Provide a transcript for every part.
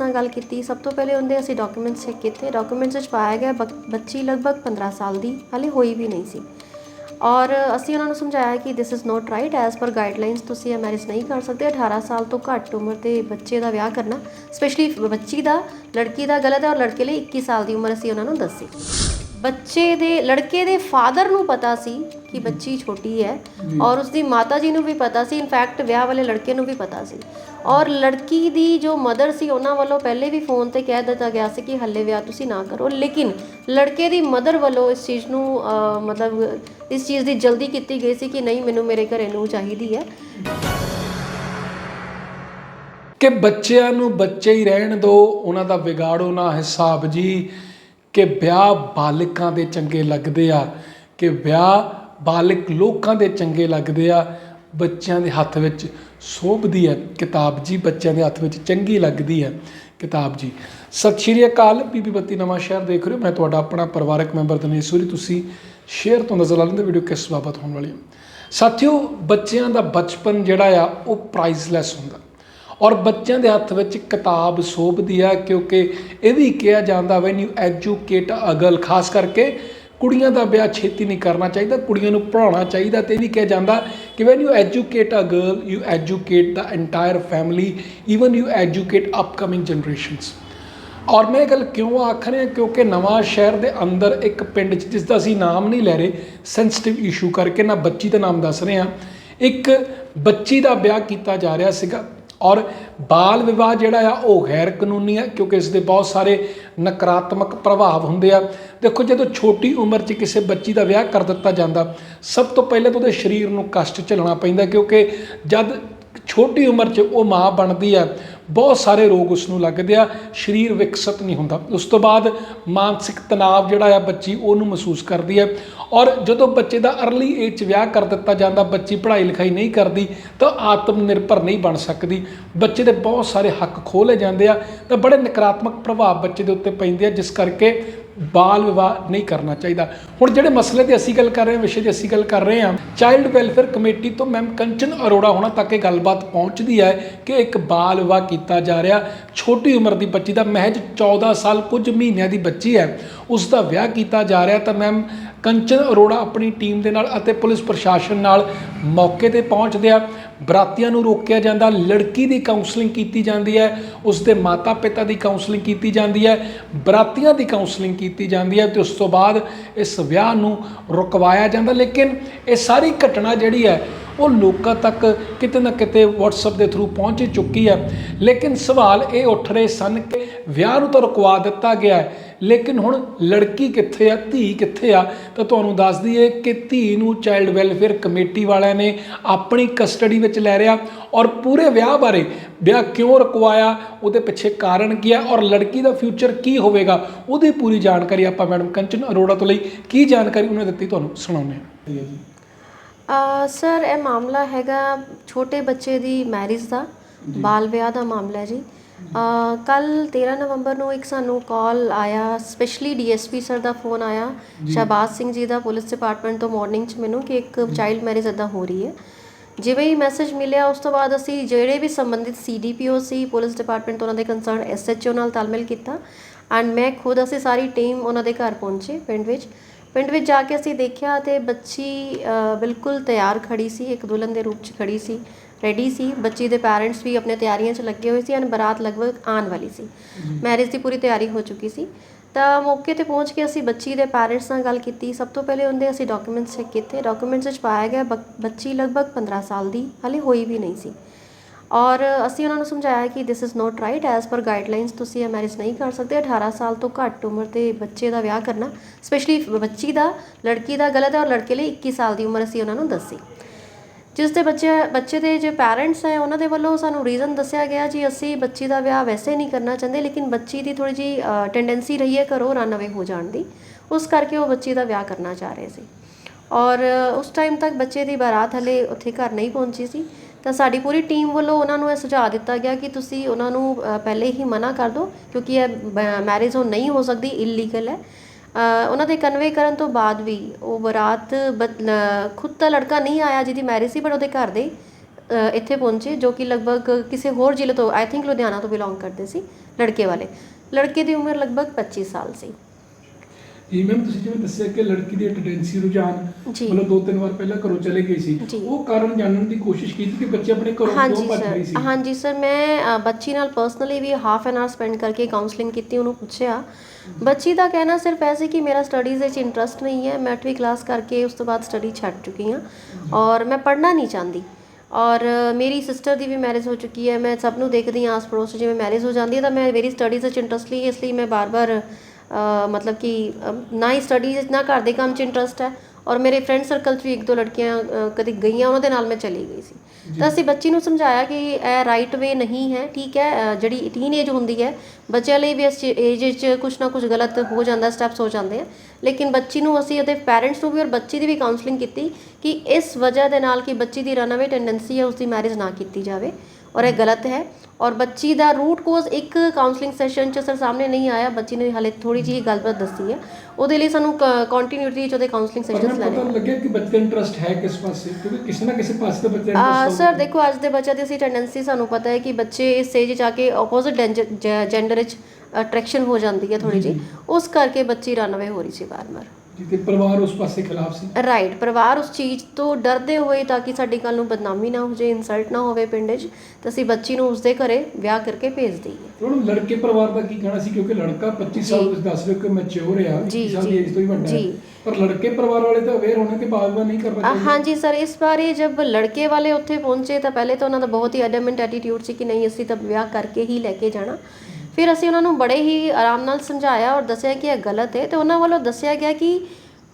Parents ਨਾਲ ਗੱਲ ਕੀਤੀ, ਸਭ ਤੋਂ ਪਹਿਲੇ ਉਹਦੇ ਅਸੀਂ ਡਾਕੂਮੈਂਟਸ ਚੈੱਕ ਕੀਤੇ। ਡਾਕੂਮੈਂਟਸ ਵਿੱਚ ਪਾਇਆ ਗਿਆ ਬੱਚੀ ਲਗਭਗ 15 ਸਾਲ ਦੀ, ਹਾਲੇ ਹੋਈ ਵੀ ਨਹੀਂ ਸੀ। ਔਰ ਅਸੀਂ ਉਹਨਾਂ ਨੂੰ ਸਮਝਾਇਆ ਕਿ this is not right as per guidelines ਤੁਸੀਂ ਇਹ ਮੈਰਿਜ ਨਹੀਂ ਕਰ ਸਕਦੇ 18 ਸਾਲ ਤੋਂ ਘੱਟ ਉਮਰ ਦੇ ਬੱਚੇ ਦਾ ਵਿਆਹ ਕਰਨਾ ਸਪੈਸ਼ਲੀ ਬੱਚੀ ਦਾ, ਲੜਕੀ ਦਾ ਗਲਤ ਹੈ ਔਰ ਲੜਕੇ ਲਈ 21 ਸਾਲ ਦੀ ਉਮਰ ਅਸੀਂ ਉਹਨਾਂ ਨੂੰ ਦੱਸੀ। ਬੱਚੇ ਦੇ ਲੜਕੇ ਦੇ ਫਾਦਰ ਨੂੰ ਪਤਾ ਸੀ ਕਿ ਬੱਚੀ ਛੋਟੀ ਹੈ ਔਰ ਉਸਦੀ ਮਾਤਾ ਜੀ ਨੂੰ ਵੀ ਪਤਾ ਸੀ ਇਨਫੈਕਟ ਵਿਆਹ ਵਾਲੇ ਲੜਕੇ ਨੂੰ ਵੀ ਪਤਾ ਸੀ। ਔਰ ਲੜਕੀ ਦੀ ਜੋ ਮਦਰ ਸੀ ਉਹਨਾਂ ਵੱਲੋਂ ਪਹਿਲੇ ਵੀ ਫੋਨ ਤੇ ਕਹਿ ਦਿੱਤਾ ਗਿਆ ਸੀ ਕਿ ਹੱਲੇ ਵਿਆਹ ਤੁਸੀਂ ਨਾ ਕਰੋ। ਲੇਕਿਨ ਲੜਕੇ ਦੀ ਮਦਰ ਵੱਲੋਂ ਇਸ ਚੀਜ਼ ਨੂੰ ਮਤਲਬ ਇਸ ਚੀਜ਼ ਦੀ ਜਲਦੀ ਕੀਤੀ ਗਈ ਸੀ ਕਿ ਨਹੀਂ ਮੈਨੂੰ ਮੇਰੇ ਘਰੇ ਨੂੰ ਚਾਹੀਦੀ ਹੈ। ਕਿ ਬੱਚਿਆਂ ਨੂੰ ਬੱਚੇ ਹੀ ਰਹਿਣ ਦਿਓ ਉਹਨਾਂ ਦਾ ਵਿਗਾੜੋ ਨਾ ਹਿਸਾਬ ਜੀ। ਕਿ ਵਿਆਹ ਬਾਲਕਾਂ ਦੇ ਚੰਗੇ ਲੱਗਦੇ ਆ, ਕਿ ਵਿਆਹ ਬਾਲਕ ਲੋਕਾਂ ਦੇ ਚੰਗੇ ਲੱਗਦੇ ਆ, ਬੱਚਿਆਂ ਦੇ ਹੱਥ ਵਿੱਚ ਸੋਭਦੀ ਹੈ, ਕਿਤਾਬ ਜੀ ਬੱਚਿਆਂ ਦੇ ਹੱਥ ਵਿੱਚ ਚੰਗੀ ਲੱਗਦੀ ਹੈ, ਕਿਤਾਬ ਜੀ। ਸਤਿ ਸ਼੍ਰੀ ਅਕਾਲ, ਬੀਬੀ ਬੱਤੀ ਨਵਾਂ ਸ਼ਹਿਰ ਦੇਖ ਰਹੇ ਹੋ। ਮੈਂ ਤੁਹਾਡਾ ਆਪਣਾ ਪਰਿਵਾਰਕ ਮੈਂਬਰ ਦਿਨੇਸ਼ ਸੂਰੀ। ਤੁਸੀਂ ਸ਼ੇਅਰ ਤੋਂ ਨਜ਼ਰ ਲਾ ਲੈਂਦੇ ਵੀਡੀਓ ਕਿਸ ਬਾਬਤ ਹੋਣ ਵਾਲੀ ਹੈ। ਸਾਥੀਓ, ਬੱਚਿਆਂ ਦਾ ਬਚਪਨ ਜਿਹੜਾ ਆ, ਉਹ ਪ੍ਰਾਈਸਲੈਸ ਹੁੰਦਾ। ਔਰ ਬੱਚਿਆਂ ਦੇ ਹੱਥ ਵਿੱਚ ਕਿਤਾਬ ਸੋਭਦੀ ਆ, ਕਿਉਂਕਿ ਇਹ ਵੀ ਕਿਹਾ ਜਾਂਦਾ when you educate a girl ਖਾਸ ਕਰਕੇ ਕੁੜੀਆਂ ਦਾ ਵਿਆਹ ਛੇਤੀ ਨਹੀਂ ਕਰਨਾ ਚਾਹੀਦਾ, ਕੁੜੀਆਂ ਨੂੰ ਪੜਾਉਣਾ ਚਾਹੀਦਾ ਤੇ ਇਹ ਵੀ ਕਿਹਾ ਜਾਂਦਾ ਕਿ when you educate a girl you educate the entire family even you educate upcoming generations ਔਰ ਮੈਂ ਇਹ ਗੱਲ ਕਿਉਂ ਆਖ ਰਿਹਾ, ਕਿਉਂਕਿ ਨਵਾਂ ਸ਼ਹਿਰ ਦੇ ਅੰਦਰ ਇੱਕ ਪਿੰਡ 'ਚ ਜਿਸ ਦਾ ਅਸੀਂ ਨਾਮ ਨਹੀਂ ਲੈ ਰਹੇ ਸੈਂਸਿਟਿਵ ਇਸ਼ੂ ਕਰਕੇ ਨਾ ਬੱਚੀ ਦਾ ਨਾਮ ਦੱਸ ਰਹੇ ਹਾਂ ਇੱਕ ਬੱਚੀ ਦਾ ਵਿਆਹ ਕੀਤਾ ਜਾ ਰਿਹਾ ਸੀਗਾ। ਔਰ ਬਾਲ ਵਿਵਾਹ ਜਿਹੜਾ ਆ, ਉਹ ਗੈਰ ਕਾਨੂੰਨੀ ਆ, ਕਿਉਂਕਿ ਇਸ ਦੇ ਬਹੁਤ ਸਾਰੇ ਨਕਾਰਾਤਮਕ ਪ੍ਰਭਾਵ ਹੁੰਦੇ ਆ। ਦੇਖੋ, ਜਦੋਂ ਛੋਟੀ ਉਮਰ 'ਚ ਕਿਸੇ ਬੱਚੀ ਦਾ ਵਿਆਹ ਕਰ ਦਿੱਤਾ ਜਾਂਦਾ, ਸਭ ਤੋਂ ਪਹਿਲੇ ਤਾਂ ਉਹਦੇ ਸਰੀਰ ਨੂੰ ਕਸ਼ਟ ਝੱਲਣਾ ਪੈਂਦਾ, ਕਿਉਂਕਿ ਜਦ ਛੋਟੀ ਉਮਰ 'ਚ ਉਹ ਮਾਂ ਬਣਦੀ ਆ ਬਹੁਤ ਸਾਰੇ ਰੋਗ ਉਸ ਨੂੰ ਲੱਗਦੇ ਆ, ਸਰੀਰ ਵਿਕਸਿਤ ਨਹੀਂ ਹੁੰਦਾ। ਉਸ ਤੋਂ ਬਾਅਦ ਮਾਨਸਿਕ ਤਣਾਅ ਜਿਹੜਾ ਆ ਬੱਚੀ ਉਹਨੂੰ ਮਹਿਸੂਸ ਕਰਦੀ ਹੈ। ਔਰ ਜਦੋਂ ਬੱਚੇ ਦਾ ਅਰਲੀ ਏਜ 'ਚ ਵਿਆਹ ਕਰ ਦਿੱਤਾ ਜਾਂਦਾ, ਬੱਚੀ ਪੜ੍ਹਾਈ ਲਿਖਾਈ ਨਹੀਂ ਕਰਦੀ, ਤਾਂ ਆਤਮ ਨਿਰਭਰ ਨਹੀਂ ਬਣ ਸਕਦੀ। ਬੱਚੇ ਦੇ ਬਹੁਤ ਸਾਰੇ ਹੱਕ ਖੋਲੇ ਜਾਂਦੇ ਆ, ਤਾਂ ਬੜੇ ਨਕਾਰਾਤਮਕ ਪ੍ਰਭਾਵ ਬੱਚੇ ਦੇ ਉੱਤੇ ਪੈਂਦੇ ਆ, ਜਿਸ ਕਰਕੇ ਬਾਲ ਵਿਵਾਹ ਨਹੀਂ ਕਰਨਾ ਚਾਹੀਦਾ। ਹੁਣ ਜਿਹੜੇ ਮਸਲੇ ਤੇ ਅਸੀਂ ਗੱਲ ਕਰ ਰਹੇ ਹਾਂ, ਵਿਸ਼ੇ ਤੇ ਅਸੀਂ ਗੱਲ ਕਰ ਰਹੇ ਹਾਂ ਚਾਈਲਡ ਵੈਲਫੇਅਰ ਕਮੇਟੀ ਤੋਂ ਮੈਮ ਕੰਚਨ ਅਰੋੜਾ ਹੋਣਾ ਤੱਕ ਇਹ ਗੱਲਬਾਤ ਪਹੁੰਚਦੀ ਹੈ ਕਿ ਇੱਕ ਬਾਲ ਵਿਵਾਹ ਕੀਤਾ ਜਾ ਰਿਹਾ। ਛੋਟੀ ਉਮਰ ਦੀ ਬੱਚੀ ਦਾ ਮਹਿਜ 14 ਸਾਲ ਕੁਝ ਮਹੀਨਿਆਂ ਦੀ ਬੱਚੀ ਹੈ। ਉਸ ਦਾ ਵਿਆਹ ਕੀਤਾ ਜਾ ਰਿਹਾ ਤਾਂ ਮੈਮ ਕੰਚਨ ਅਰੋੜਾ ਆਪਣੀ ਟੀਮ ਦੇ ਨਾਲ ਅਤੇ ਪੁਲਿਸ ਪ੍ਰਸ਼ਾਸਨ ਨਾਲ ਮੌਕੇ ਤੇ ਪਹੁੰਚਦੇ ਆ। ਬਰਾਤੀਆਂ ਨੂੰ ਰੋਕਿਆ ਜਾਂਦਾ, ਲੜਕੀ ਦੀ ਕਾਉਂਸਲਿੰਗ ਕੀਤੀ ਜਾਂਦੀ ਹੈ ਉਸ ਦੇ ਮਾਤਾ-ਪਿਤਾ ਦੀ ਕਾਉਂਸਲਿੰਗ ਕੀਤੀ ਜਾਂਦੀ ਹੈ, ਬਰਾਤੀਆਂ ਦੀ ਕਾਉਂਸਲਿੰਗ ਕੀਤੀ ਜਾਂਦੀ ਹੈ ਤੇ ਉਸ ਤੋਂ ਬਾਅਦ ਇਸ ਵਿਆਹ ਨੂੰ ਰੁਕਵਾਇਆ ਜਾਂਦਾ। ਲੇਕਿਨ ਇਹ ਸਾਰੀ ਘਟਨਾ ਜਿਹੜੀ ਹੈ, ਉਹ ਲੋਕਾਂ ਤੱਕ ਕਿਤੇ ਨਾ ਕਿਤੇ WhatsApp ਦੇ ਥਰੂ ਪਹੁੰਚ ਚੁੱਕੀ ਹੈ। ਲੇਕਿਨ ਸਵਾਲ ਇਹ ਉੱਠ ਰਹੇ ਸਨ ਕਿ ਵਿਆਹ ਨੂੰ ਤਾਂ ਰੁਕਵਾ ਦਿੱਤਾ ਗਿਆ ਹੈ ਲੇਕਿਨ ਹੁਣ ਲੜਕੀ ਕਿੱਥੇ ਆ ਧੀ ਕਿੱਥੇ ਆ ਤਾਂ ਤੁਹਾਨੂੰ ਦੱਸ ਦਈਏ ਕਿ ਧੀ ਨੂੰ ਚਾਈਲਡ ਵੈਲਫੇਅਰ ਕਮੇਟੀ ਵਾਲਿਆਂ ਨੇ ਆਪਣੀ ਕਸਟਡੀ ਵਿੱਚ ਲੈ ਰਿਆ ਔਰ ਪੂਰੇ ਵਿਆਹ ਬਾਰੇ ਵਿਆਹ ਕਿਉਂ ਰੁਕਵਾਇਆ ਉਹਦੇ ਪਿੱਛੇ ਕਾਰਨ ਕੀ ਹੈ ਔਰ ਲੜਕੀ ਦਾ ਫਿਊਚਰ ਕੀ ਹੋਵੇਗਾ ਉਹਦੀ ਪੂਰੀ ਜਾਣਕਾਰੀ ਆਪਾਂ ਮੈਡਮ ਕੰਚਨ ਅਰੋੜਾ ਤੋਂ ਲਈ ਕੀ ਜਾਣਕਾਰੀ ਉਹਨੇ ਦਿੱਤੀ ਤੁਹਾਨੂੰ ਸੁਣਾਉਂਦੇ ਹਾਂ। ਸਰ ਇਹ ਮਾਮਲਾ ਹੈਗਾ ਛੋਟੇ ਬੱਚੇ ਦੀ ਮੈਰਿਜ ਦਾ ਬਾਲ ਵਿਆਹ ਦਾ ਮਾਮਲਾ ਜੀ। ਕੱਲ 13 ਨਵੰਬਰ ਨੂੰ ਇੱਕ ਸਾਨੂੰ ਕਾਲ ਆਇਆ ਸਪੈਸ਼ਲੀ ਡੀਐਸਪੀ ਸਰ ਦਾ ਫੋਨ ਆਇਆ ਸ਼ਹਬਾਜ਼ ਸਿੰਘ ਜੀ ਦਾ ਪੁਲਿਸ ਡਿਪਾਰਟਮੈਂਟ ਤੋਂ ਮਾਰਨਿੰਗ 'ਚ ਮੈਨੂੰ ਕਿ ਇੱਕ ਚਾਈਲਡ ਮੈਰਿਜ ਇਦਾਂ ਹੋ ਰਹੀ ਹੈ। ਜਿਵੇਂ ਹੀ ਮੈਸੇਜ ਮਿਲਿਆ ਉਸ ਤੋਂ ਬਾਅਦ ਅਸੀਂ ਜਿਹੜੇ ਵੀ ਸੰਬੰਧਿਤ ਸੀਡੀਪੀਓ ਸੀ ਪੁਲਿਸ ਡਿਪਾਰਟਮੈਂਟ ਤੋਂ ਉਹਨਾਂ ਦੇ ਕੰਸਰਨ ਐਸਐਚਓ ਨਾਲ ਤਾਲਮੇਲ ਕੀਤਾ ਐਂਡ ਮੈਂ ਖੁਦ ਅਸੀਂ ਸਾਰੀ ਟੀਮ ਉਹਨਾਂ ਦੇ ਘਰ ਪਹੁੰਚੇ ਪਿੰਡ ਵਿੱਚ। ਪਿੰਡ ਵਿੱਚ ਜਾ ਕੇ ਅਸੀਂ ਦੇਖਿਆ ਤੇ ਬੱਚੀ ਬਿਲਕੁਲ ਤਿਆਰ ਖੜੀ ਸੀ ਇੱਕ ਦੁਲਹਨ ਦੇ ਰੂਪ 'ਚ ਖੜੀ ਸੀ। ਰੈਡੀ ਸੀ। ਬੱਚੀ ਦੇ ਪੈਰੈਂਟਸ ਵੀ ਆਪਣੇ ਤਿਆਰੀਆਂ 'ਚ ਲੱਗੇ ਹੋਏ ਸੀ ਐਂਡ ਬਰਾਤ ਲਗਭਗ ਆਉਣ ਵਾਲੀ ਸੀ। ਮੈਰਿਜ ਦੀ ਪੂਰੀ ਤਿਆਰੀ ਹੋ ਚੁੱਕੀ ਸੀ। ਤਾਂ ਮੌਕੇ ਤੇ ਪਹੁੰਚ ਕੇ ਅਸੀਂ ਬੱਚੀ ਦੇ ਪੈਰੈਂਟਸ ਨਾਲ ਗੱਲ ਕੀਤੀ। ਸਭ ਤੋਂ ਪਹਿਲੇ ਉਹਦੇ ਅਸੀਂ ਡਾਕੂਮੈਂਟਸ ਚੈੱਕ ਕੀਤੇ। ਡਾਕੂਮੈਂਟਸ ਵਿੱਚ ਪਾਇਆ ਗਿਆ ਬੱਚੀ ਲਗਭਗ 15 ਸਾਲ ਦੀ ਹਾਲੇ ਹੋਈ ਵੀ ਨਹੀਂ ਸੀ। ਔਰ ਅਸੀਂ ਉਹਨਾਂ ਨੂੰ ਸਮਝਾਇਆ ਕਿ this is not right as per guidelines ਤੁਸੀਂ ਇਹ ਮੈਰਿਜ ਨਹੀਂ ਕਰ ਸਕਦੇ। 18 ਸਾਲ ਤੋਂ ਘੱਟ ਉਮਰ ਦੇ ਬੱਚੇ ਦਾ ਵਿਆਹ ਕਰਨਾ ਸਪੈਸ਼ਲੀ ਬੱਚੀ ਦਾ ਲੜਕੀ ਦਾ ਗਲਤ ਹੈ ਔਰ ਲੜਕੇ ਲਈ 21 ਸਾਲ ਦੀ ਉਮਰ ਅਸੀਂ ਉਹਨਾਂ ਨੂੰ ਦੱਸੀ। ਜਿਸ ਦੇ ਬੱਚੇ ਬੱਚੇ ਦੇ ਜੋ ਪੈਰੈਂਟਸ ਹੈ, ਉਹਨਾਂ ਦੇ ਵੱਲੋਂ ਸਾਨੂੰ ਰੀਜ਼ਨ ਦੱਸਿਆ ਗਿਆ ਜੀ, ਅਸੀਂ ਬੱਚੀ ਦਾ ਵਿਆਹ ਵੈਸੇ ਨਹੀਂ ਕਰਨਾ ਚਾਹੁੰਦੇ, ਲੇਕਿਨ ਬੱਚੀ ਦੀ ਥੋੜੀ ਜੀ ਟੈਂਡੈਂਸੀ ਰਹੀ ਹੈ ਘਰੋਂ ਰਨ ਅਵੇ ਹੋ ਜਾਣ ਦੀ। ਉਸ ਕਰਕੇ ਉਹ ਬੱਚੀ ਦਾ ਵਿਆਹ ਕਰਨਾ ਚਾਹ ਰਹੇ ਸੀ। ਔਰ ਉਸ ਟਾਈਮ ਤੱਕ ਬੱਚੇ ਦੀ ਬਾਰਾਤ ਹਲੇ ਉੱਥੇ ਘਰ ਨਹੀਂ ਪਹੁੰਚੀ ਸੀ। ਤਾਂ ਸਾਡੀ ਪੂਰੀ ਟੀਮ ਵੱਲੋਂ ਉਹਨਾਂ ਨੂੰ ਇਹ ਸੁਝਾਅ ਦਿੱਤਾ ਗਿਆ ਕਿ ਤੁਸੀਂ ਉਹਨਾਂ ਨੂੰ ਪਹਿਲੇ ਹੀ ਮਨਾ ਕਰ ਦਿਓ, ਕਿਉਂਕਿ ਇਹ ਮੈਰਿਜ ਉਹ ਨਹੀਂ ਹੋ ਸਕਦੀ ਇਲੀਗਲ ਹੈ। ਉਹਨਾਂ ਦੇ ਕਨਵੇ ਕਰਨ ਤੋਂ ਬਾਅਦ ਵੀ ਉਹ ਬਰਾਤ ਖੁਦ ਤਾਂ ਲੜਕਾ ਨਹੀਂ ਆਇਆ ਜਿਹਦੀ ਮੈਰਿਜ ਸੀ ਬਟ ਉਹਦੇ ਘਰ ਦੇ ਇੱਥੇ ਪਹੁੰਚੇ ਜੋ ਕਿ ਲਗਭਗ ਕਿਸੇ ਹੋਰ ਜ਼ਿਲ੍ਹੇ ਤੋਂ ਆਈ ਥਿੰਕ ਲੁਧਿਆਣਾ ਤੋਂ ਬਿਲੋਂਗ ਕਰਦੇ ਸੀ ਲੜਕੇ ਵਾਲੇ। ਲੜਕੇ ਦੀ ਉਮਰ ਲਗਭਗ 25 ਸਾਲ ਸੀ। ਜੀ ਮੈਮ ਤੁਸੀਂ ਜਿਵੇਂ ਦੱਸਿਆ ਕਿ ਲੜਕੀ ਦੀ ਟੈਂਡੈਂਸੀ ਰੁਝਾਨ। ਮਤਲਬ ਦੋ ਤਿੰਨ ਵਾਰ ਪਹਿਲਾਂ ਘਰੋਂ ਚਲੇ ਗਈ ਸੀ। ਉਹ ਕਾਰਨ ਜਾਣਨ ਦੀ ਕੋਸ਼ਿਸ਼ ਕੀਤੀ ਕਿ ਬੱਚੇ ਆਪਣੇ ਘਰੋਂ ਕਿਉਂ ਭੱਜ ਰਹੀ ਸੀ? ਹਾਂਜੀ ਸਰ ਮੈਂ ਬੱਚੀ ਨਾਲ ਪਰਸਨਲੀ ਵੀ ਹਾਫ ਐਨ ਆਰ ਸਪੈਂਡ ਕਰਕੇ ਕਾਉਂਸਲਿੰਗ ਕੀਤੀ ਉਹਨੂੰ ਪੁੱਛਿਆ। ਬੱਚੀ ਦਾ ਕਹਿਣਾ ਸਿਰਫ ਐ ਸੀ ਕਿ ਮੇਰਾ ਸਟੱਡੀਜ਼ ਵਿੱਚ ਇੰਟਰਸਟ ਨਹੀਂ ਹੈ। ਮੈਂ 8ਵੀਂ ਕਲਾਸ ਕਰਕੇ ਉਸ ਤੋਂ ਬਾਅਦ ਸਟੱਡੀ ਛੱਡ ਚੁੱਕੀ ਹਾਂ ਔਰ ਮੈਂ ਪੜ੍ਹਨਾ ਨਹੀਂ ਚਾਹੁੰਦੀ। ਔਰ ਮੇਰੀ ਸਿਸਟਰ ਦੀ ਵੀ ਮੈਰਿਜ ਹੋ ਚੁੱਕੀ ਹੈ। ਮੈਂ ਸਭ ਨੂੰ ਦੇਖਦੀ ਹਾਂ ਆਸ ਪੜੋਸ 'ਚ ਜਿਵੇਂ ਮੈਰਿਜ ਹੋ ਜਾਂਦੀ ਹੈ ਤਾਂ ਮੈਂ ਮੇਰੀ ਸਟੱਡੀਜ਼ ਵਿੱਚ ਇੰਟਰਸਟ ਲਈ ਇਸ ਲਈ ਮੈਂ ਬਾਰ-ਬਾਰ ਮਤਲਬ ਕਿ ਨਾ ਹੀ ਸਟੱਡੀਜ਼ ਵਿੱਚ, ਨਾ ਘਰ ਦੇ ਕੰਮ 'ਚ ਇੰਟਰਸਟ ਹੈ। ਔਰ ਮੇਰੇ ਫਰੈਂਡ ਸਰਕਲ 'ਚ ਵੀ ਇੱਕ ਦੋ ਲੜਕੀਆਂ ਕਦੇ ਗਈਆਂ ਉਹਨਾਂ ਦੇ ਨਾਲ ਮੈਂ ਚਲੀ ਗਈ ਸੀ। ਤਾਂ ਅਸੀਂ ਬੱਚੀ ਨੂੰ ਸਮਝਾਇਆ ਕਿ ਇਹ ਰਾਈਟ ਵੇ ਨਹੀਂ ਹੈ ਠੀਕ ਹੈ ਜਿਹੜੀ ਟੀਨ ਏਜ ਹੁੰਦੀ ਹੈ ਬੱਚਿਆਂ ਲਈ ਵੀ ਇਸ ਏਜ ਵਿੱਚ ਕੁਝ ਨਾ ਕੁਝ ਗਲਤ ਹੋ ਜਾਂਦਾ ਸਟੈਪਸ ਹੋ ਜਾਂਦੇ ਆ। ਲੇਕਿਨ ਬੱਚੀ ਨੂੰ ਅਸੀਂ ਉਹਦੇ ਪੈਰੈਂਟਸ ਨੂੰ ਵੀ ਔਰ ਬੱਚੀ ਦੀ ਵੀ ਕਾਉਂਸਲਿੰਗ ਕੀਤੀ ਕਿ ਇਸ ਵਜ੍ਹਾ ਦੇ ਨਾਲ ਕਿ ਬੱਚੀ ਦੀ ਰਨਅਵੇ ਟੈਂਡੈਂਸੀ ਹੈ ਉਸ ਦੀ ਮੈਰਿਜ ਨਾ ਕੀਤੀ ਜਾਵੇ। ਔਰ ਇਹ ਗਲਤ ਹੈ। ਔਰ ਬੱਚੀ ਦਾ ਰੂਟ ਕੋਜ਼ ਇੱਕ ਕਾਉਂਸਲਿੰਗ ਸੈਸ਼ਨ ਚ ਸਰ ਸਾਹਮਣੇ ਨਹੀਂ ਆਇਆ। ਬੱਚੀ ਨੇ ਹਾਲੇ ਥੋੜੀ ਜਿਹੀ ਗੱਲਬਾਤ ਦੱਸੀ ਹੈ। ਉਹਦੇ ਲਈ ਸਾਨੂੰ ਕੰਟੀਨਿਊਟੀ ਚ ਉਹਦੇ ਕਾਉਂਸਲਿੰਗ ਪਰ ਸੈਸ਼ਨਸ ਲੈਣੇ ਪਤਾ ਲੱਗਿਆ ਕਿ ਬੱਚੇ ਇੰਟਰਸਟ ਹੈ ਕਿਸ ਪਾਸੇ ਕਿਉਂਕਿ ਕਿਸੇ ਨਾ ਕਿਸੇ ਪਾਸੇ ਤਾਂ ਬੱਚੇ ਆ ਇੰਟਰਸਟ ਸਰ ਦੇਖੋ ਅੱਜ ਦੇ ਬੱਚਿਆਂ ਦੀ ਅਸੀਂ ਟੈਂਡੈਂਸੀ ਸਾਨੂੰ ਪਤਾ ਹੈ ਕਿ ਬੱਚੇ ਇਸ ਸਟੇਜ 'ਚ ਆ ਕੇ ਆਪੋਜ਼ਿਟ ਜੈਂਡਰ ਵਿੱਚ ਅਟਰੈਕਸ਼ਨ ਹੋ ਜਾਂਦੀ ਹੈ ਥੋੜੀ ਜਿਹੀ। ਉਸ ਕਰਕੇ ਬੱਚੀ ਰਨਅਵੇ ਹੋ ਰਹੀ ਸੀ ਬਾਰ-ਬਾਰ ਜੀ ਤੇ ਪਰਿਵਾਰ ਉਸ ਪਾਸੇ ਖਿਲਾਫ ਸੀ। ਰਾਈਟ ਪਰਿਵਾਰ ਉਸ ਚੀਜ਼ ਤੋਂ ਡਰਦੇ ਹੋਏ ਤਾਂ ਕਿ ਸਾਡੀ ਕੱਲ ਨੂੰ ਬਦਨਾਮੀ ਨਾ ਹੋ ਜਾਏ ਇਨਸਲਟ ਨਾ ਹੋਵੇ ਪਿੰਡ 'ਚ ਤਾਂ ਅਸੀਂ ਬੱਚੀ ਨੂੰ ਉਸਦੇ ਘਰੇ ਵਿਆਹ ਕਰਕੇ ਭੇਜ ਦਈਏ। ਹੁਣ ਲੜਕੇ ਪਰਿਵਾਰ ਦਾ ਕੀ ਕਹਿਣਾ ਸੀ? ਕਿਉਂਕਿ ਲੜਕਾ 25 ਸਾਲ ਜੀ। ਤੁਸੀਂ ਦੱਸ ਰਹੇ ਕਿ ਮੈਚੁਰ ਆ 21 ਜੀ, ਸਾਲ ਦੀ ਜੀ, ਏਜ ਤੋਂ ਹੀ ਵੱਡਾ ਹੈ। ਜੀ। ਪਰ ਲੜਕੇ ਪਰਿਵਾਰ ਵਾਲੇ ਤਾਂ ਅਵੇਅਰ ਹੋਣੇ ਕਿ ਬਾਗਵਾ ਨਹੀਂ ਕਰਨਾ ਅ, ਚਾਹੀਦਾ ਹਾਂਜੀ ਸਰ ਇਸ ਬਾਰੇ ਜਬ ਲੜਕੇ ਵਾਲੇ ਉੱਥੇ ਪਹੁੰਚੇ ਤਾਂ ਪਹਿਲੇ ਤਾਂ ਉਹਨਾਂ ਦਾ ਬਹੁਤ ਹੀ ਐਡਮੈਂਟ ਐਟੀਟਿਊਡ ਸੀ ਕਿ ਨਹੀਂ ਅਸੀਂ ਤਾਂ ਵਿਆਹ ਕਰਕੇ ਹੀ ਲੈ ਕੇ ਜਾਣਾ। ਫਿਰ ਅਸੀਂ ਉਹਨਾਂ ਨੂੰ ਬੜੇ ਹੀ ਆਰਾਮ ਨਾਲ ਸਮਝਾਇਆ ਔਰ ਦੱਸਿਆ ਕਿ ਇਹ ਗਲਤ ਹੈ ਅਤੇ ਉਹਨਾਂ ਵੱਲੋਂ ਦੱਸਿਆ ਗਿਆ ਕਿ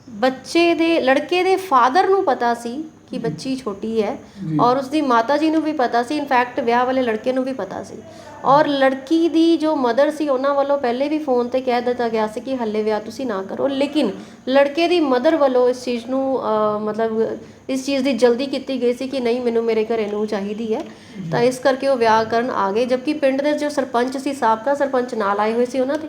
ਬੱਚੇ ਦੇ, ਲੜਕੇ ਦੇ ਫਾਦਰ ਨੂੰ ਪਤਾ ਸੀ ਕਿ ਬੱਚੀ ਛੋਟੀ ਹੈ। ਔਰ ਉਸਦੀ ਮਾਤਾ ਜੀ ਨੂੰ ਵੀ ਪਤਾ ਸੀ ਇਨਫੈਕਟ ਵਿਆਹ ਵਾਲੇ ਲੜਕੇ ਨੂੰ ਵੀ ਪਤਾ ਸੀ। ਔਰ ਲੜਕੀ ਦੀ ਜੋ ਮਦਰ ਸੀ ਉਹਨਾਂ ਵੱਲੋਂ ਪਹਿਲੇ ਵੀ ਫੋਨ ਤੇ ਕਹਿ ਦਿੱਤਾ ਗਿਆ ਸੀ ਕਿ ਹੱਲੇ ਵਿਆਹ ਤੁਸੀਂ ਨਾ ਕਰੋ। ਲੇਕਿਨ ਲੜਕੇ ਦੀ ਮਦਰ ਵੱਲੋਂ ਇਸ ਚੀਜ਼ ਨੂੰ ਮਤਲਬ ਇਸ ਚੀਜ਼ ਦੀ ਜਲਦੀ ਕੀਤੀ ਗਈ ਸੀ ਕਿ ਨਹੀਂ ਮੈਨੂੰ ਮੇਰੇ ਘਰੇ ਨੂੰ ਚਾਹੀਦੀ ਹੈ। ਤਾਂ ਇਸ ਕਰਕੇ ਉਹ ਵਿਆਹ ਕਰਨ ਆ ਗਏ। ਜਦਕਿ ਪਿੰਡ ਦੇ ਜੋ ਸਰਪੰਚ ਸੀ ਸਾਬਕਾ ਸਰਪੰਚ ਨਾਲ ਆਏ ਹੋਏ ਸੀ ਉਹਨਾਂ ਦੇ।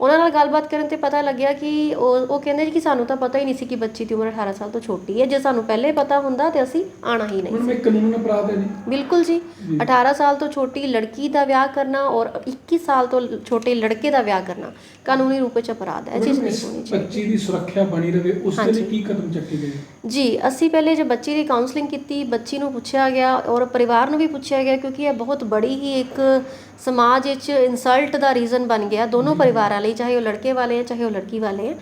ਉਹਨਾਂ ਨਾਲ ਗੱਲਬਾਤ ਕਰਨ ਤੇ ਪਤਾ ਲੱਗਿਆ ਕਿ ਉਹ ਉਹ ਕਹਿੰਦੇ ਕਿ ਸਾਨੂੰ ਤਾਂ ਪਤਾ ਹੀ ਨਹੀਂ ਸੀ ਕਿ ਬੱਚੀ ਦੀ ਉਮਰ 18 ਸਾਲ ਤੋਂ ਛੋਟੀ ਹੈ। ਜੇ ਸਾਨੂੰ ਪਹਿਲੇ ਪਤਾ ਹੁੰਦਾ ਤੇ ਅਸੀਂ ਆਣਾ ਹੀ ਨਹੀਂ ਮੈਂ ਕਾਨੂੰਨ ਅਪਰਾਧ ਹੈ ਜੀ। ਬਿਲਕੁਲ ਜੀ। ਜੀ। 18 ਸਾਲ ਤੋਂ ਛੋਟੀ ਲੜਕੀ ਦਾ ਵਿਆਹ ਕਰਨਾ ਔਰ 21 ਸਾਲ ਤੋਂ ਛੋਟੇ ਲੜਕੇ ਦਾ ਵਿਆਹ ਕਰਨਾ ਕਾਨੂੰਨੀ ਰੂਪ ਵਿੱਚ ਅਪਰਾਧ ਹੈ। ਚੀਜ਼ ਨਹੀਂ ਹੋਣੀ ਚਾਹੀਦੀ ਬੱਚੀ ਦੀ ਸੁਰੱਖਿਆ ਬਣੀ ਰਵੇ ਉਸ ਦੇ ਲਈ। ਕੀ ਕਦਮ ਚੱਕੇ ਗਏ? ਜੀ ਅਸੀਂ ਪਹਿਲੇ ਜੇ ਬੱਚੀ ਦੀ ਕਾਉਂਸਲਿੰਗ ਕੀਤੀ ਬੱਚੀ ਨੂੰ ਪੁੱਛਿਆ ਗਿਆ ਔਰ ਪਰਿਵਾਰ ਨੂੰ ਵੀ ਪੁੱਛਿਆ ਗਿਆ ਕਿਉਂਕਿ ਇਹ ਬਹੁਤ ਬੜੀ ਹੀ ਇੱਕ ਸਮਾਜ ਵਿੱਚ ਇਨਸਲਟ ਦਾ ਰੀਜ਼ਨ ਬਣ ਗਿਆ ਦੋਨੋਂ ਪਰਿਵਾਰਾਂ ਲਈ ਚਾਹੇ ਉਹ ਲੜਕੇ ਵਾਲੇ ਹੈ ਚਾਹੇ ਉਹ ਲੜਕੀ ਵਾਲੇ ਹੈ।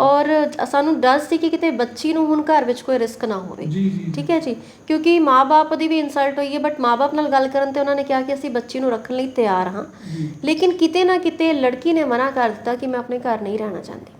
ਔਰ ਸਾਨੂੰ ਡਰ ਸੀ ਕਿ ਕਿਤੇ ਬੱਚੀ ਨੂੰ ਹੁਣ ਘਰ ਵਿੱਚ ਕੋਈ ਰਿਸਕ ਨਾ ਹੋਵੇ। ਠੀਕ ਹੈ ਜੀ? ਕਿਉਂਕਿ ਮਾਪੇ ਦੀ ਵੀ ਇਨਸਲਟ ਹੋਈ ਹੈ ਬਟ ਮਾਪੇ ਨਾਲ ਗੱਲ ਕਰਨ ਤੇ ਉਹਨਾਂ ਨੇ ਕਿਹਾ ਕਿ ਅਸੀਂ ਬੱਚੀ ਨੂੰ ਰੱਖਣ ਲਈ ਤਿਆਰ ਹਾਂ। ਲੇਕਿਨ ਕਿਤੇ ਨਾ ਕਿਤੇ ਲੜਕੀ ਨੇ ਮਨਾ ਕਰ ਦਿੱਤਾ ਕਿ ਮੈਂ ਆਪਣੇ ਘਰ ਨਹੀਂ ਰਹਿਣਾ ਚਾਹੁੰਦੀ।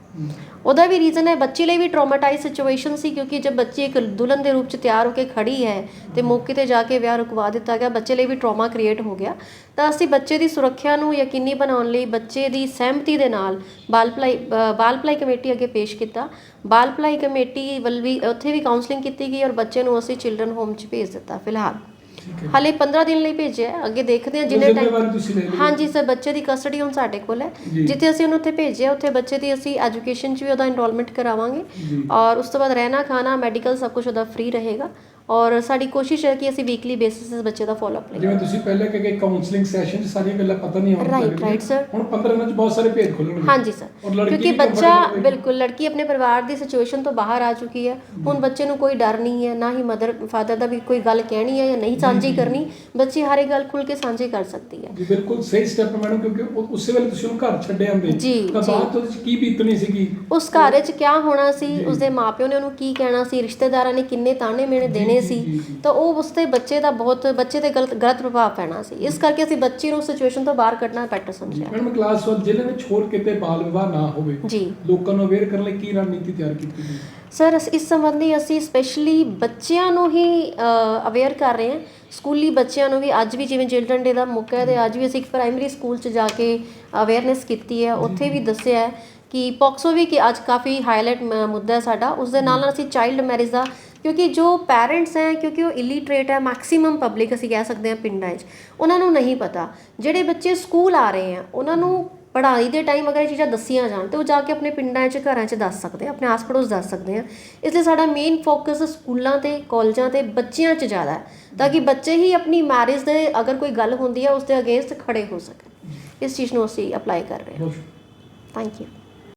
ਉਹਦਾ ਵੀ ਰੀਜ਼ਨ ਹੈ, ਬੱਚੇ ਲਈ ਵੀ ਟਰੋਮਾਟਾਈਜ਼ ਸਿਚੁਏਸ਼ਨ ਸੀ ਕਿਉਂਕਿ ਜਦ ਬੱਚੀ ਇੱਕ ਦੁਲਹਨ ਦੇ ਰੂਪ ਚ ਤਿਆਰ ਹੋ ਕੇ ਖੜੀ ਹੈ ਤੇ ਮੌਕੇ ਤੇ ਜਾ ਕੇ ਵਿਆਹ ਰੁਕਵਾ ਦਿੱਤਾ ਗਿਆ, ਬੱਚੇ ਲਈ ਵੀ ਟਰੋਮਾ ਕ੍ਰੀਏਟ ਹੋ ਗਿਆ, ਤਾਂ ਅਸੀਂ ਬੱਚੇ ਦੀ ਸੁਰੱਖਿਆ ਨੂੰ ਯਕੀਨੀ ਬਣਾਉਣ ਲਈ ਬੱਚੇ ਦੀ ਸਹਿਮਤੀ ਦੇ ਨਾਲ ਬਾਲ ਭਲਾਈ ਬਾਲ ਭਲਾਈ ਕਮੇਟੀ ਅੱਗੇ ਪੇਸ਼ ਕੀਤਾ। ਬਾਲ ਭਲਾਈ ਕਮੇਟੀ ਵੱਲ ਵੀ, ਉੱਥੇ ਵੀ ਕਾਉਂਸਲਿੰਗ ਕੀਤੀ ਗਈ ਔਰ ਬੱਚੇ ਨੂੰ ਅਸੀਂ ਚਿਲਡਰਨ ਹੋਮ ਚ ਭੇਜ ਦਿੱਤਾ, ਫਿਲਹਾਲ। ਹਾਲੇ 15 ਦਿਨ ਲਈ ਭੇਜਿਆ ਹੈ। ਅੱਗੇ ਦੇਖਦੇ ਹਾਂ ਜਿੰਨੇ ਟਾਈਮ ਜ਼ਿੰਮੇਵਾਰੀ ਤੁਸੀਂ ਲੈ ਲਈ ਹਾਂਜੀ ਸਰ ਬੱਚੇ ਦੀ ਕਸਟਡੀ ਹੁਣ ਸਾਡੇ ਕੋਲ ਹੈ। ਜੀ। ਜਿੱਥੇ ਅਸੀਂ ਉਹਨੂੰ ਉੱਥੇ ਭੇਜਿਆ ਉੱਥੇ ਬੱਚੇ ਦੀ ਅਸੀਂ ਐਜੂਕੇਸ਼ਨ 'ਚ ਵੀ ਉਹਦਾ ਇਨਰੋਲਮੈਂਟ ਕਰਾਵਾਂਗੇ। ਜੀ। ਔਰ ਉਸ ਤੋਂ ਬਾਅਦ ਰਹਿਣਾ ਖਾਣਾ ਮੈਡੀਕਲ ਸਭ ਕੁਝ ਉਹਦਾ ਫ੍ਰੀ ਰਹੇਗਾ। ਔਰ ਸਾਡੀ ਕੋਸ਼ਿਸ਼ ਹੈ ਕਿ ਅਸੀਂ ਵੀਕਲੀ ਬੇਸਿਸ ਤੇ ਬੱਚੇ ਦਾ ਫਾਲੋਅਪ ਲਈਏ ਜਿਵੇਂ ਤੁਸੀਂ ਪਹਿਲੇ ਕਹੇ ਕਿ ਕਾਉਂਸਲਿੰਗ ਸੈਸ਼ਨ 'ਚ ਸਾਰੀਆਂ ਗੱਲਾਂ ਪਤਾ ਨਹੀਂ ਆਉਂਦੀਆਂ Right, right, sir. ਹੁਣ 15 ਦਿਨਾਂ 'ਚ ਬਹੁਤ ਸਾਰੇ ਭੇਦ ਖੁੱਲਣਗੇ। ਹਾਂਜੀ ਸਰ ਕਿਉਂਕਿ ਬੱਚਾ। ਬਿਲਕੁਲ ਲੜਕੀ ਆਪਣੇ ਪਰਿਵਾਰ ਦੀ ਸਿਚੁਏਸ਼ਨ ਤੋਂ ਬਾਹਰ ਆ ਚੁੱਕੀ ਹੈ। ਹੁਣ ਬੱਚੇ ਨੂੰ ਕੋਈ ਡਰ ਨਹੀਂ ਹੈ ਨਾ ਹੀ ਮਦਰ ਫਾਦਰ ਦਾ ਵੀ ਕੋਈ ਗੱਲ ਕਹਿਣੀ ਹੈ ਜਾਂ ਨਹੀਂ ਸਾਂਝੀ ਕਰਨੀ। ਬੱਚੀ ਹਰ ਇੱਕ ਗੱਲ ਖੁੱਲ ਕੇ ਸਾਂਝੀ ਕਰ ਸਕਦੀ ਹੈ। ਜੀ ਬਿਲਕੁਲ ਸਹੀ ਸਟੈਪ ਮੈਡਮ ਕਿਉਂਕਿ ਉਸੇ ਵੇਲੇ ਤੁਸੀਂ ਉਹਨੂੰ ਘਰ ਛੱਡੇ ਆਂਦੇ ਤਾਂ। ਬਾਅਦ ਤੋਂ ਕੀ ਬੀਤਣੀ ਸੀਗੀ? ਉਸ ਘਰ ਵਿੱਚ ਕੀ ਹੋਣਾ ਸੀ। ਉਸਦੇ ਮਾਪਿਓ ਨੇ ਉਹਨੂੰ ਕੀ ਕਹਿਣਾ ਸੀ? ਰਿਸ਼ਤੇਦਾਰਾਂ ਨੇ ਕਿੰਨੇ ਤਾਣੇ ਮੇਣੇ ਦੇਣੇ ਜੀ, ਸੀ। ਤਾਂ ਉਹ ਉਸਤੇ ਬੱਚੇ ਦਾ ਬਹੁਤ ਬੱਚੇ ਤੇ ਗਲਤ ਗਲਤ ਪ੍ਰਭਾਵ ਪੈਣਾ ਸੀ। ਇਸ ਕਰਕੇ ਅਸੀਂ ਬੱਚੀ ਨੂੰ ਸਿਚੁਏਸ਼ਨ ਤੋਂ ਬਾਹਰ ਕੱਢਣਾ ਬੈਟਰ ਸਮਝਿਆ। ਮੈਡਮ ਕਲਾਸ 1 ਜ਼ਿਲ੍ਹੇ ਵਿੱਚ ਹੋਰ ਕਿਤੇ ਬਾਲ ਵਿਵਾਹ ਨਾ ਹੋਵੇ ਲੋਕਾਂ ਨੂੰ ਅਵੇਅਰ ਕਰਨ ਲਈ ਕੀ ਰਣਨੀਤੀ ਤਿਆਰ ਕੀਤੀ ਗਈ? ਸਰ ਇਸ ਸੰਬੰਧੀ ਅਸੀਂ ਸਪੈਸ਼ਲੀ ਬੱਚਿਆਂ ਨੂੰ ਹੀ ਅਵੇਅਰ ਕਰ ਰਹੇ ਹਾਂ। ਸਕੂਲੀ ਬੱਚਿਆਂ ਨੂੰ ਵੀ ਅੱਜ ਵੀ ਜਿਵੇਂ ਚਿਲਡਰਨ ਡੇ ਦਾ ਮੌਕਾ ਹੈ ਤੇ ਅੱਜ ਵੀ ਅਸੀਂ ਇੱਕ ਪ੍ਰਾਇਮਰੀ ਸਕੂਲ 'ਚ ਜਾ ਕੇ ਅਵੇਅਰਨੈਸ ਕੀਤੀ ਹੈ। ਉੱਥੇ ਵੀ ਦੱਸਿਆ ਕਿ ਪੌਕਸੋ ਵੀ ਕਿ ਅੱਜ ਕਾਫੀ ਹਾਈਲਾਈਟ ਮੁੱਦਾ ਹੈ ਸਾਡਾ। ਉਸ ਦੇ ਨਾਲ ਨਾਲ ਅਸੀਂ ਚਾਈਲਡ ਮੈਰਿਜ ਦਾ ਕਿਉਂਕਿ ਜੋ ਪੈਰੈਂਟਸ ਹੈ ਕਿਉਂਕਿ ਉਹ ਇਲੀਟਰੇਟ ਹੈ ਮੈਕਸਿਮਮ ਪਬਲਿਕ ਅਸੀਂ ਕਹਿ ਸਕਦੇ ਹਾਂ ਪਿੰਡਾਂ 'ਚ ਉਹਨਾਂ ਨੂੰ ਨਹੀਂ ਪਤਾ। ਜਿਹੜੇ ਬੱਚੇ ਸਕੂਲ ਆ ਰਹੇ ਆ ਉਹਨਾਂ ਨੂੰ ਪੜ੍ਹਾਈ ਦੇ ਟਾਈਮ ਅਗਰ ਇਹ ਚੀਜ਼ਾਂ ਦੱਸੀਆਂ ਜਾਣ ਤੇ ਉਹ ਜਾ ਕੇ ਆਪਣੇ ਪਿੰਡਾਂ 'ਚ ਘਰਾਂ 'ਚ ਦੱਸ ਸਕਦੇ ਆ ਆਪਣੇ ਆਸ ਪੜੋਸ ਦੱਸ ਸਕਦੇ ਆ। ਇਸ ਲਈ ਸਾਡਾ ਮੇਨ ਫੋਕਸ ਸਕੂਲਾਂ ਤੇ ਕਾਲਜਾਂ ਤੇ ਬੱਚਿਆਂ 'ਚ ਜ਼ਿਆਦਾ ਹੈ ਤਾਂ ਕਿ ਬੱਚੇ ਹੀ ਆਪਣੀ ਮੈਰਿਜ ਦੇ ਅਗਰ ਕੋਈ ਗੱਲ ਹੁੰਦੀ ਹੈ ਉਸ ਦੇ ਅਗੇਂਸਟ ਖੜੇ ਹੋ ਸਕਣ। ਇਸ ਚੀਜ਼ ਨੂੰ ਅਸੀਂ ਅਪਲਾਈ ਕਰ ਰਹੇ ਹਾਂ। Thank you